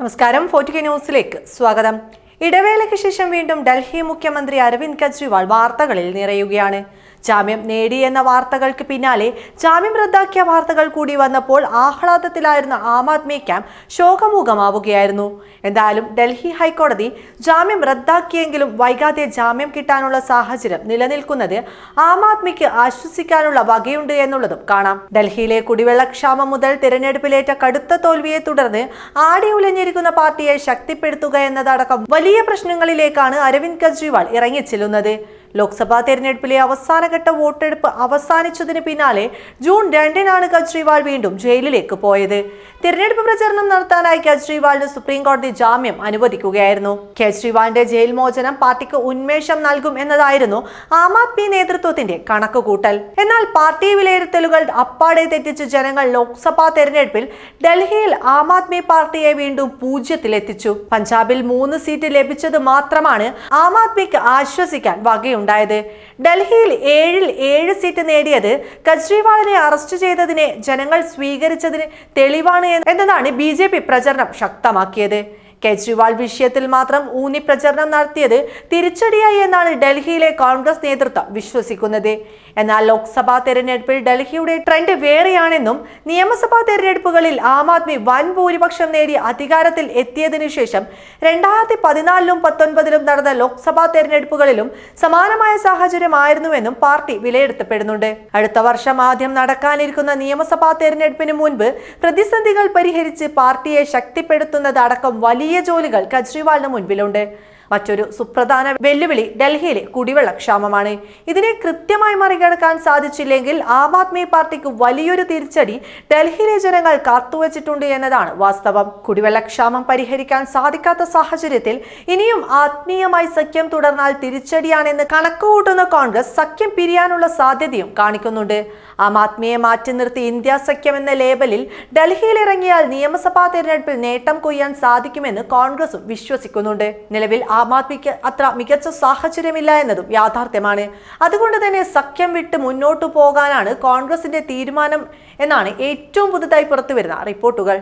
നമസ്കാരം. ഫോർട്ടിക ന്യൂസിലേക്ക് സ്വാഗതം. ഇടവേളയ്ക്ക് ശേഷം വീണ്ടും ഡൽഹി മുഖ്യമന്ത്രി അരവിന്ദ് കെജ്രിവാൾ വാർത്തകളിൽ നിറയുകയാണ്. ജാമ്യം നേടി എന്ന വാർത്തകൾക്ക് പിന്നാലെ ജാമ്യം റദ്ദാക്കിയ വാർത്തകൾ കൂടി വന്നപ്പോൾ ആഹ്ലാദത്തിലായിരുന്ന ആം ആദ്മി ക്യാമ്പ് ശോകമൂഖമാവുകയായിരുന്നു. എന്തായാലും ഡൽഹി ഹൈക്കോടതി ജാമ്യം റദ്ദാക്കിയെങ്കിലും വൈകാതെ ജാമ്യം കിട്ടാനുള്ള സാഹചര്യം നിലനിൽക്കുന്നത് ആം ആദ്മിക്ക് ആശ്വസിക്കാനുള്ള വകയുണ്ട് എന്നുള്ളതും കാണാം. ഡൽഹിയിലെ കുടിവെള്ളക്ഷാമം മുതൽ തിരഞ്ഞെടുപ്പിലേറ്റ കടുത്ത തോൽവിയെ തുടർന്ന് ആടി ഉലഞ്ഞിരിക്കുന്ന പാർട്ടിയെ ശക്തിപ്പെടുത്തുക എന്നതടക്കം വലിയ പ്രശ്നങ്ങളിലേക്കാണ് അരവിന്ദ് കെജ്രിവാൾ ഇറങ്ങിച്ചെല്ലുന്നത്. ലോക്സഭാ തെരഞ്ഞെടുപ്പിലെ അവസാനഘട്ട വോട്ടെടുപ്പ് അവസാനിച്ചതിന് പിന്നാലെ ജൂൺ രണ്ടിനാണ് കെജ്രിവാൾ വീണ്ടും ജയിലിലേക്ക് പോയത്. തിരഞ്ഞെടുപ്പ് പ്രചരണം നടത്താനായി കെജ്രിവാളിന് സുപ്രീം കോടതി ജാമ്യം അനുവദിക്കുകയായിരുന്നു. കെജ്രിവാളിന്റെ ജയിൽ മോചനം പാർട്ടിക്ക് ഉന്മേഷം നൽകും എന്നതായിരുന്നു ആം ആദ്മി നേതൃത്വത്തിന്റെ കണക്കുകൂട്ടൽ. എന്നാൽ പാർട്ടി വിലയിരുത്തലുകൾ അപ്പാടെ തെറ്റിച്ച് ജനങ്ങൾ ലോക്സഭാ തെരഞ്ഞെടുപ്പിൽ ഡൽഹിയിൽ ആം ആദ്മി പാർട്ടിയെ വീണ്ടും പൂജ്യത്തിലെത്തിച്ചു. പഞ്ചാബിൽ മൂന്ന് സീറ്റ് ലഭിച്ചത് മാത്രമാണ് ആം ആദ്മിക്ക് ആശ്വസിക്കാൻ വകയുണ്ടായത്. ഡൽഹിയിൽ ഏഴിൽ ഏഴ് സീറ്റ് നേടിയത് കെജ്രിവാളിനെ അറസ്റ്റ് ചെയ്തതിനെ ജനങ്ങൾ സ്വീകരിച്ചതിന് തെളിവാണ് എന്നതാണ് ബി പ്രചരണം ശക്തമാക്കിയത്. കേജ്രിവാൾ വിഷയത്തിൽ മാത്രം ഊന്നി പ്രചരണം നടത്തിയത് തിരിച്ചടിയായി എന്നാണ് ഡൽഹിയിലെ കോൺഗ്രസ് നേതൃത്വം വിശ്വസിക്കുന്നത്. എന്നാൽ ലോക്സഭാ തെരഞ്ഞെടുപ്പിൽ ഡൽഹിയുടെ ട്രെൻഡ് വേറെയാണെന്നും നിയമസഭാ തെരഞ്ഞെടുപ്പുകളിൽ ആം ആദ്മി വൻ ഭൂരിപക്ഷം നേടി അധികാരത്തിൽ എത്തിയതിനു ശേഷം രണ്ടായിരത്തി പതിനാലിലും പത്തൊൻപതിലും നടന്ന ലോക്സഭാ തെരഞ്ഞെടുപ്പുകളിലും സമാനമായ സാഹചര്യമായിരുന്നുവെന്നും പാർട്ടി വിലയിരുത്തപ്പെടുന്നുണ്ട്. അടുത്ത വർഷം ആദ്യം നടക്കാനിരിക്കുന്ന നിയമസഭാ തെരഞ്ഞെടുപ്പിന് മുൻപ് പ്രതിസന്ധികൾ പരിഹരിച്ച് പാർട്ടിയെ ശക്തിപ്പെടുത്തുന്നതടക്കം വലിയ ജോലികൾ കെജ്രിവാളിന് മുൻപിലുണ്ട്. മറ്റൊരു സുപ്രധാന വെല്ലുവിളി ഡൽഹിയിലെ കുടിവെള്ളക്ഷാമമാണ് ഇതിനെ കൃത്യമായി മറികടക്കാൻ സാധിച്ചില്ലെങ്കിൽ ആം ആദ്മി പാർട്ടിക്ക് വലിയൊരു തിരിച്ചടി ഡൽഹിയിലെ ജനങ്ങൾ കാത്തുവച്ചിട്ടുണ്ട് എന്നതാണ് വാസ്തവം. കുടിവെള്ളക്ഷാമം പരിഹരിക്കാൻ സാധിക്കാത്ത സാഹചര്യത്തിൽ ഇനിയും ആത്മീയമായി സഖ്യം തുടർന്നാൽ തിരിച്ചടിയാണെന്ന് കണക്കുകൂട്ടുന്ന കോൺഗ്രസ് സഖ്യം പിരിയാനുള്ള സാധ്യതയും കാണിക്കുന്നുണ്ട്. ആം ആദ്മിയെ മാറ്റി നിർത്തി ഇന്ത്യ സഖ്യം എന്ന ലേബലിൽ ഡൽഹിയിൽ ഇറങ്ങിയാൽ നിയമസഭാ തെരഞ്ഞെടുപ്പിൽ നേട്ടം കൊയ്യാൻ സാധിക്കുമെന്ന് കോൺഗ്രസും വിശ്വസിക്കുന്നുണ്ട്. നിലവിൽ ആം ആദ്മിക്ക് അത്ര മികച്ച സാഹചര്യമില്ല എന്നതും യാഥാർത്ഥ്യമാണ്. അതുകൊണ്ട് തന്നെ സഖ്യം വിട്ട് മുന്നോട്ടു പോകാനാണ് കോൺഗ്രസിന്റെ തീരുമാനം എന്നാണ് ഏറ്റവും പുതുതായി പുറത്തുവരുന്ന റിപ്പോർട്ടുകൾ.